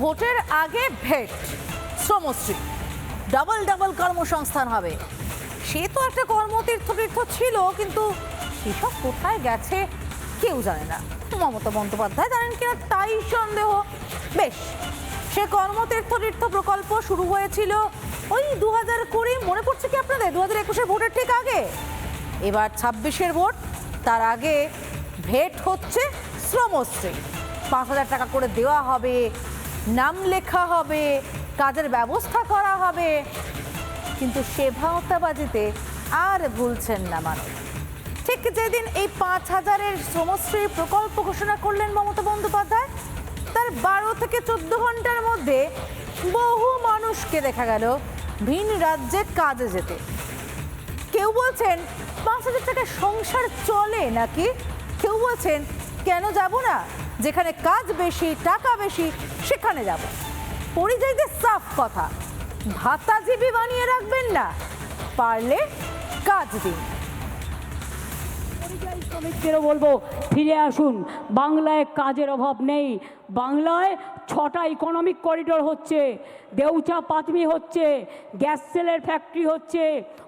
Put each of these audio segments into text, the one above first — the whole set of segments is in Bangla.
ভোটের আগে ভেট, শ্রমশ্রী। ডাবল ডাবল কর্মসংস্থান হবে। সে তো একটা কর্মতীর্থ তীর্থ ছিল, কিন্তু সেসব কোথায় গেছে কেউ জানে না। মমতা বন্দ্যোপাধ্যায় জানেন কিনা তাই সন্দেহ। বেশ, সে কর্মতীর্থ তীর্থ প্রকল্প শুরু হয়েছিল ওই দু হাজার কুড়ি, মনে পড়ছে কি আপনাদের? দু হাজার একুশের ভোটের ঠিক আগে। এবার ছাব্বিশের ভোট, তার আগে ভেট হচ্ছে শ্রমশ্রী। পাঁচ হাজার টাকা করে দেওয়া হবে নাম লেখা হবে, কাজের ব্যবস্থা করা হবে, কিন্তু সে ভাওতাবাজিতে আর ভুলছেন না মানুষ। ঠিক যেদিন এই পাঁচ হাজারের শ্রমশ্রী প্রকল্প ঘোষণা করলেন মমতা বন্দ্যোপাধ্যায়, তার বারো থেকে চোদ্দ ঘণ্টার মধ্যে বহু মানুষকে দেখা গেল ভিন রাজ্যে কাজে যেতে। কেউ বলছেন পাঁচ হাজার টাকা সংসার চলে নাকি? কেউ বলছেন কেন যাব না? যেখানে কাজ বেশি, টাকা বেশি, সেখানে যাব। পরিযায়ীদের সাফ কথা, ভাতাজীবী বানিয়ে রাখবেন না, পারলে কাজ দিন। পরিযায়ী শ্রমিকদেরও বলব, ফিরে আসুন। বাংলায় কাজের অভাব নেই। বাংলায় ছটা ইকোনমিক করিডোর হচ্ছে। দেউচা পাতমি হচ্ছে। গ্যাস সেলের ফ্যাক্টরি হচ্ছে।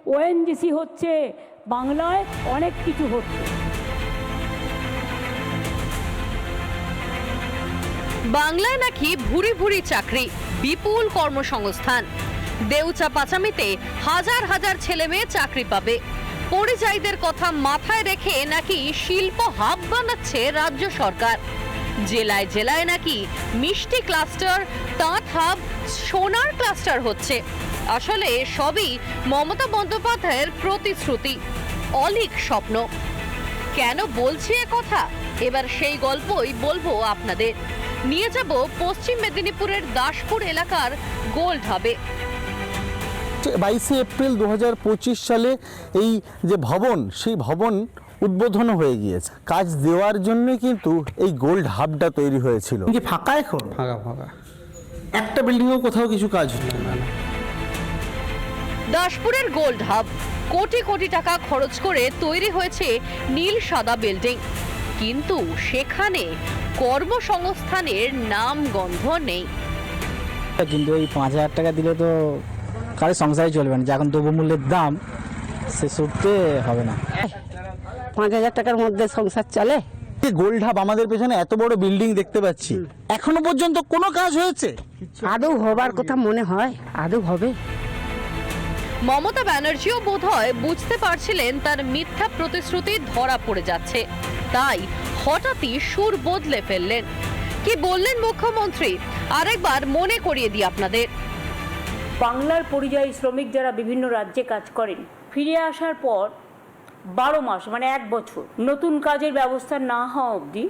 ওএনজিসি হচ্ছে। বাংলায় অনেক কিছু হচ্ছে। বাংলায় নাকি ভুরি ভুরি চাকরি, বিপুল কর্মসংস্থান। দেউচা পাচামিতে হাজার হাজার ছেলে মেয়ে চাকরি পাবে। পরিযায়ীদের কথা মাথায় রেখে নাকি শিল্প হাব বানাচ্ছে রাজ্য সরকার। জেলায় জেলায় নাকি মিষ্টি ক্লাস্টার, তাঁত হাব, সোনার ক্লাস্টার হচ্ছে। আসলে সবই মমতা বন্দ্যোপাধ্যায়ের প্রতিশ্রুতি, অলিক স্বপ্ন। কেন বলছি কথা? এবার সেই গল্পই বলব আপনাদের। নিয়ে যাব পশ্চিম মেদিনীপুরের দাসপুর এলাকার গোল ঢাবে। বাইশে এপ্রিল দু সালে এই যে ভবন সেই ভবন উদ্বোধন হয়ে গিয়েছে। কাজ দেওয়ার জন্য কিন্তু এই গোল্ড হাবটা তৈরি হয়েছিল। কি ফাঁকা এখন? ফাঁকা ফাঁকা। একটা বিল্ডিংও কোথাও কিছু কাজ হচ্ছে দাসপুরের গোল্ড হাব কোটি কোটি টাকা খরচ করে তৈরি হয়েছে নীল সাদা বিল্ডিং। কিন্তু সেখানে কর্মসংস্থানের নাম গন্ধ নেই। কিন্তু এই পাঁচ হাজার টাকা দিলে তো কারও সংসারে চলবে না। যে এখন দ্রব্যমূল্যের দাম সে সত্যি হবে না। পাঁচ হাজার টাকার মধ্যে সংসার চলে। গোল্ড হাব আমাদের পেছনে এত বড় বিল্ডিং দেখতে পাচ্ছি। এখনও পর্যন্ত কোনো কাজ হয়েছে? আদৌ হবার কথা মনে হয়? আদৌ হবে? মমতা ব্যানার্জিও বোধহয় বুঝতে পারছিলেন তার মিথ্যা প্রতিশ্রুতি ধরা পড়ে যাচ্ছে। তাই হঠাৎই সুর বদলে ফেললেন। কি বললেন মুখ্যমন্ত্রী? আরেকবার মনে করিয়ে দিই আপনাদের। বাংলার পরিযায়ী শ্রমিক যারা বিভিন্ন রাজ্যে কাজ করেন, ফিরে আসার পর বারো মাস মানে এক বছর, নতুন কাজের ব্যবস্থা না হওয়া অবধি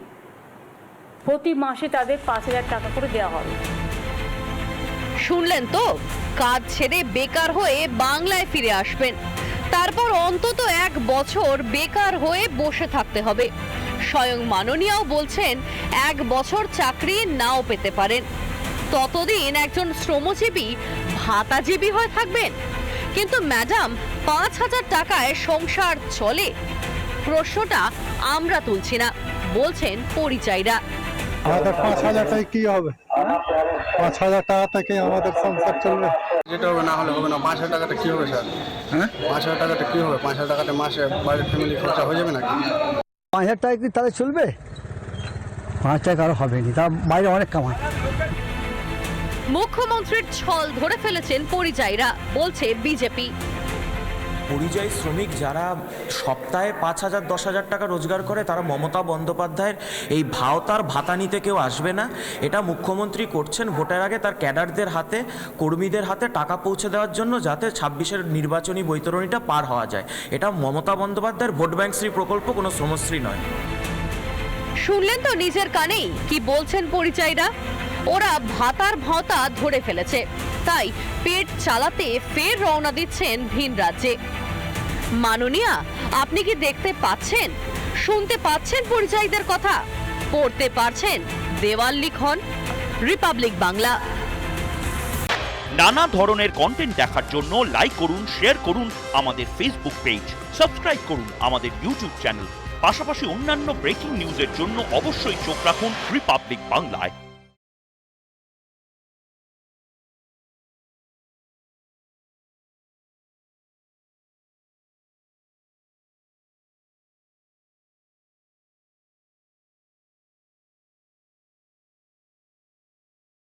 প্রতি মাসে তাদের পাঁচ হাজার টাকা করে দেওয়া হবে। শুনলেন তো? কাজ ছেড়ে বেকার হয়ে বাংলায় ফিরে আসবেন। তারপর অন্তত এক বছর বেকার হয়ে বসে থাকতে হবে। স্বয়ং মাননীয়াও বলছেন, এক বছর চাকরি নাও পেতে পারেন। ততদিন একজন শ্রমজীবী ভাতাজীবী হয়ে থাকবেন। কিন্তু ম্যাডাম, পাঁচ হাজার টাকায় সংসার চলে। প্রশ্নটা আমরা তুলছি না, বলছেন পরিচায়ীরা। আমাদের পাঁচ হাজার টাকা কি হবে? পাঁচ হাজার টাকা থেকে আমাদের সংসার চলবে। যেটা হবে না হলে হবে না। পাঁচ হাজার টাকাটা কী হবে স্যার? হ্যাঁ? পাঁচ হাজার টাকাটা কী হবে? পাঁচ হাজার টাকাটা মাসে বাড়ির ফ্যামিলি খরচা হয়ে যাবে নাকি? পাঁচ হাজার টাকা কি তাহলে চলবে? পাঁচ টাকা আরও হবে না। তার বাইরে অনেক কামায়। মুখ্যমন্ত্রীর ছল ধরে ফেলেছেন পরিযায়ীরা বলছে বিজেপি। পরিযায়ী শ্রমিক যারা সপ্তাহে পাঁচ হাজার, দশ হাজার টাকা রোজগার করে, তারা মমতা বন্দ্যোপাধ্যায়ের এই ভাওতার ভাতা নিতে কেউ আসবে না। এটা মুখ্যমন্ত্রী করছেন ভোটের আগে তার ক্যাডারদের হাতে, কর্মীদের হাতে টাকা পৌঁছে দেওয়ার জন্য যাতে ছাব্বিশের নির্বাচনী বৈতরণীটা পার হওয়া যায়। এটা মমতা বন্দ্যোপাধ্যায়ের ভোট ব্যাংকশ্রী প্রকল্প, কোনো শ্রমশ্রী নয়। শুনলেন তো নিজের কানেই কি বলছেন পরিচয়রা ওরা ভাতার ভাতা ধরে ফেলেছে। তাই পেট চালাতে ফের রওনা দিচ্ছেন ভিন রাজ্যে। মাননীয়া, আপনি কি দেখতে পাচ্ছেন? শুনতে পাচ্ছেন পরিচায়ীদের কথা? পড়তে পারছেন? দেওয়াল লিখন, রিপাবলিক বাংলা। নানা ধরনের কন্টেন্ট দেখার জন্য লাইক করুন শেয়ার করুন আমাদের ফেসবুক পেজ সাবস্ক্রাইব করুন আমাদের ইউটিউব চ্যানেল পাশাপাশি অন্যান্য ব্রেকিং নিউজের জন্য অবশ্যই চোখ রাখুন রিপাবলিক বাংলায়